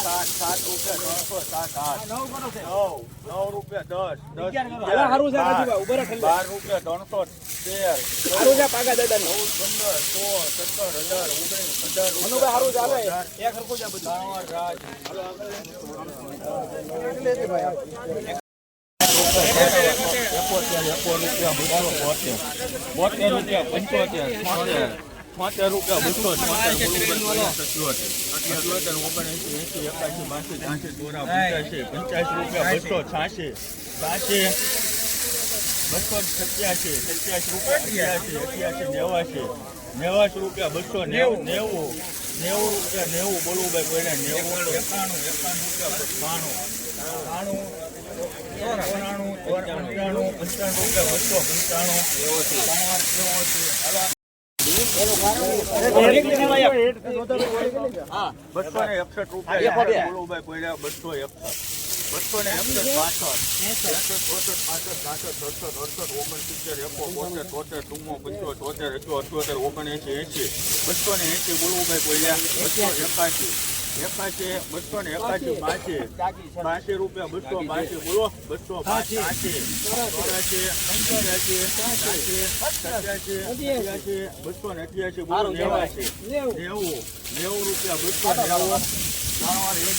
સાત સાત રૂપિયા ત્રણસો સાત આઠ નવ રૂપિયા દસ દસ બાર. રૂપિયા ત્રણસો તેર સારું છે પાગા દાદા નવ પંદર સોળ મનુભાઈ સારું ચાલે એક બોતેર રૂપિયા પંચોતેર છોતેર રૂપિયા બસો છોતેર ઓગણએસી એંસી એકાસી બાસી ત્યાંસી ચોરા પંચ્યાસી પંચ્યાસી રૂપિયા બસો છ્યાસી છ્યાસી બસો સત્યાસી સત્યાસી રૂપિયા અઠ્યાસી અઠ્યાસી નેવાસી નેવાસી રૂપિયા બસો નેવું નેવું નેવું રૂપિયા નેવું બોલવું ભાઈ કોઈને નેવું એકાણું એકાણું રૂપિયા બાણું બાણું ચોરાણું પંચાણું પંચાણું બસો ને એકસઠ રૂપિયા ને એકસઠ પાસઠ એકસઠ ચોસઠ પાસઠ સાસઠ સડસઠ અડસઠ ઓગણસિત્તેર એકો બોતેર તોતેર ચુમ્મો પંચો તોતેર એકસો. અઠ્યોતેર ઓગણએંસી એંસી બસો ને એંસી બોલવું ભાઈ કોઈલા બસો એકાશી એકાશી બસો ને એકાશી બાસી. બાસી રૂપિયા બસો બાસી. બોલો બસો બાસી. ચોરાશી પંચ્યાસી સાસી સત્યાસી અઠ્યાસી બસો ને અઠ્યાસી બોલો નેવાસી નેવું. નેવું. રૂપિયા બસો નેવું. ત્રણ વાર એક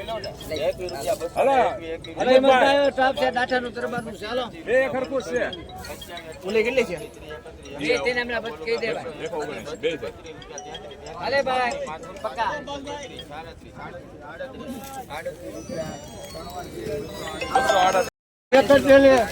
રૂપિયા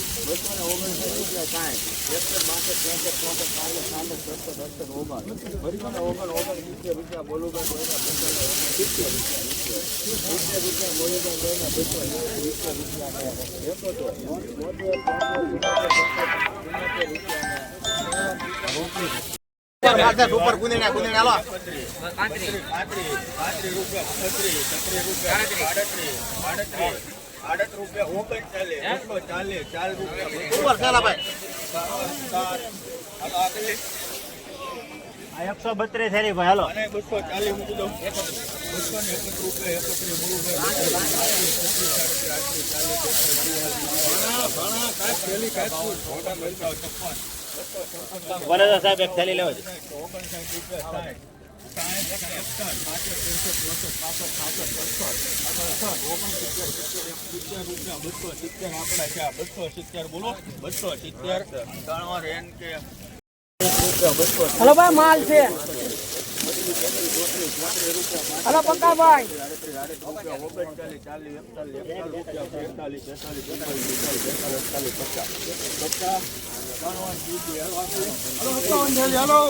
ઓગણએંસી હાલો. એકો ઓગણએંસી હાલો હારો. બે જણ એકો ઓગણએંસી ભાઈ હાલો હાલો હિંમતભાઈ, બે ખરખું જ છે પાંત્રીસ રૂપિયા છત્રીસ છત્રીસ રૂપિયા આડત્રીસ આડત્રીસ આડત્રીસ રૂપિયા ઓગણચાલીસ બસો ચાલીસ ચાર રૂપિયા એકસો બત્રીસ થેલી ભાઈ હાલો બસો ચાલીસ મૂકી દો બસો ને એકત્રીસ રૂપિયા એકત્રીસ મૂળું સાહેબ એક થેલી લેવા છે ઓગણસાઠ રૂપિયા સાઠ સાઠ એકસઠ બાસઠ ત્રેસઠ ચોસઠ પાસઠ છાસઠ સડસઠ અડસઠ ઓગણસિત્તેર સિત્તેર સિત્તેર રૂપિયા બસો સિત્તેર આપણા છે બસો સિત્તેર બોલો બસો સિત્તેર ત્રણ એન કે હલો ભાઈ, માલ છે. હલો પક્કા ભાઈ ઓગણચાલીસ ચાલીસ એકતાલીસ એકતાલીસ રૂપિયા બેતાલીસ તેતાલીસ ચુમ્માલીસ પિસ્તાલીસ બેતાલીસ અડતાલીસ પચાસ પચાસ ત્રણ વાર બીજી હલો.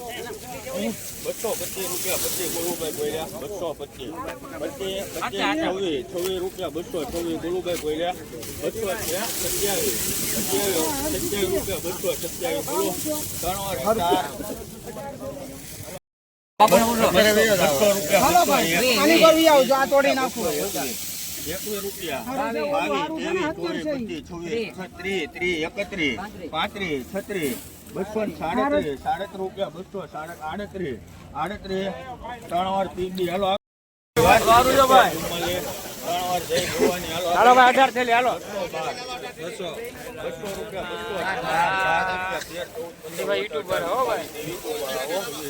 બસો પચીસ રૂપિયા પચીસ ગોલુભાઈ બોલ્યા બસો પચીસ પચીસ પચીસ છવ્વીસ છવ્વીસ રૂપિયા બસો છવ્વીસ ગોલુભાઈ બોલ્યા બસો સત્યાવીસ સત્યાવીસ સત્યાવીસ રૂપિયા બસો સત્યાવીસ બોલો ત્રણ ચાર બસો રૂપિયા તોડી નાખું એકવીસ રૂપિયા બાવીસ ત્રેવીસ ચોવીસ પચીસ છવ્વીસ છત્રીસ ત્રીસ એકત્રીસ પાંત્રીસ છત્રીસ બસો સાડત્રીસ સાડત્રીસ રૂપિયા બસો આડત્રીસ આડત્રીસ ત્રણ વાર ત્રીસ દી હાલો. હાલો. હાલો ભાઈ અઢાર થયેલી હાલો. બસો બસો રૂપિયા બસો. ભાઈ યુટ્યુબર હો ભાઈ.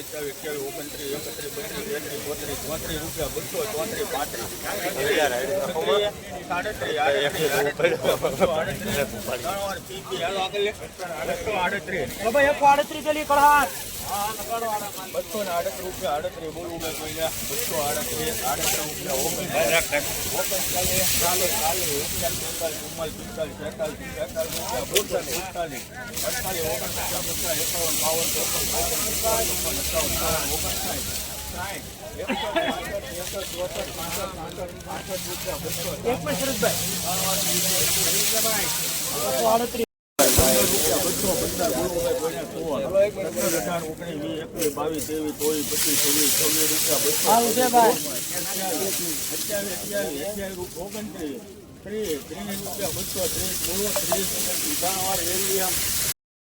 એકસો આડત્રીસ થેલી કળહાટ બસો ને આડત્રીસ રૂપિયા આડત્રીસ બોલવું મેં કોઈ બસો આડત્રીસ આડત્રીસ રૂપિયા ઓગણચાલીસ ચાલીસ ચાલીસ એકતાલીસ ચુમ્માલીસ પિસ્તાલીસ છેતાલીસ છેતાલીસ રૂપિયા બોતેર પિસ્તાલીસ અડતાલીસ ઓગણપચાસ પચાસ એકાવન બાવન ચોપન ચોપન પિસ્તાલીસ ચોપન અઠાવન બાવન ઓગણસાઠ સાઠ એકસો બાસઠ એકસઠ ચોસઠ પાંસઠ પાંસઠ પાંસઠ રૂપિયા બસો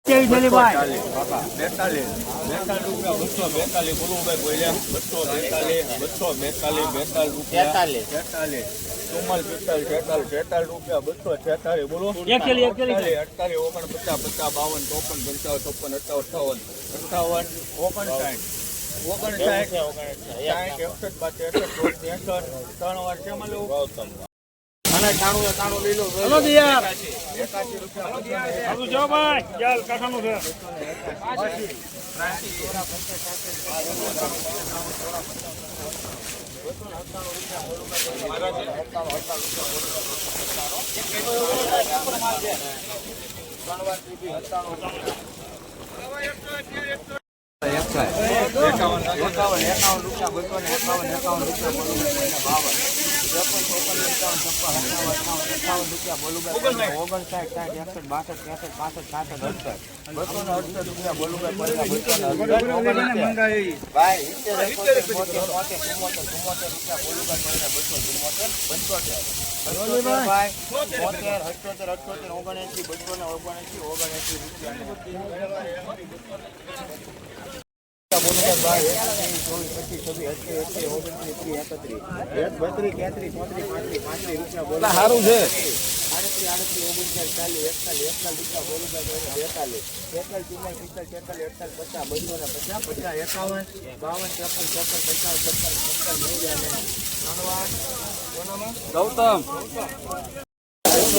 થેલી ભાઈ બેતાલીસ બેતાલીસ રૂપિયા બસો બેતાલીસ બોલુભાઈ બોલ્યા બસો બેતાલીસ બસો બેતાલીસ બેતાલીસ રૂપિયા તેતાલીસ. તેતાલીસ ચુમ્માલીસ પિસ્તાલીસ છેતાલીસ છેતાલીસ રૂપિયા બસો છેતાલીસ બોલો. એક થેલી, એક થેલી. અડતાલીસ, ઓગણ પચાસ પચાસ બાવન ચોપન પંચાવન ચોપન અઠાવન અઠાવન અઠાવન ઓગણસાઠ. ઓગણસાઠ સાઠ એકસઠ બાસઠ એકસઠ એકસઠ ત્રણ વાર કેમ લેવું? અને ટાણું એ ટાણું હલો દિયાર. એકાસી રૂપિયા. હાલું જો ભાઈ ચાલ કાકાનું છે. એકાવન એકાવન એકાવન રૂપિયા બસો ને એકાવન એકાવન રૂપિયા બોલું બાવન. ત્રેપન ચોપન એકાવન છપ્પન અઠાવન અઠાવન રૂપિયા બોલું ઓગણસાઠ સાઠ એકસઠ બાસઠ ત્રેસઠ પાસઠ સાસઠ અડસઠ બસો ને રૂપિયા બોલુભાઈ ભાઈ ઇત્તેર એકોતેર બોતેર બોતેર ચુમ્મોતેર ચુમ્મોતેર રૂપિયા બોલું બસો ચુમ્મોતેર અઠ્યોતેર અઠોતેર ઓગણએંસી ઓગણએસી ઓગણએંસી રૂપિયા સારું છે. આડત્રીસ આડત્રીસ ઓગણચાલીસ ચાલીસ એકતાલીસ એકતાલીસ રૂપિયા બોલું બેતાલીસ બેતાલીસ ચુમ્માલીસ પિસ્તાલીસ છેતાલીસ એકતાલીસ પચાસ બસો પચાસ પચાસ એકાવન બાવન ત્રેપન પચાસ સત્તર સત્તર ત્રણવાર ગૌતમ.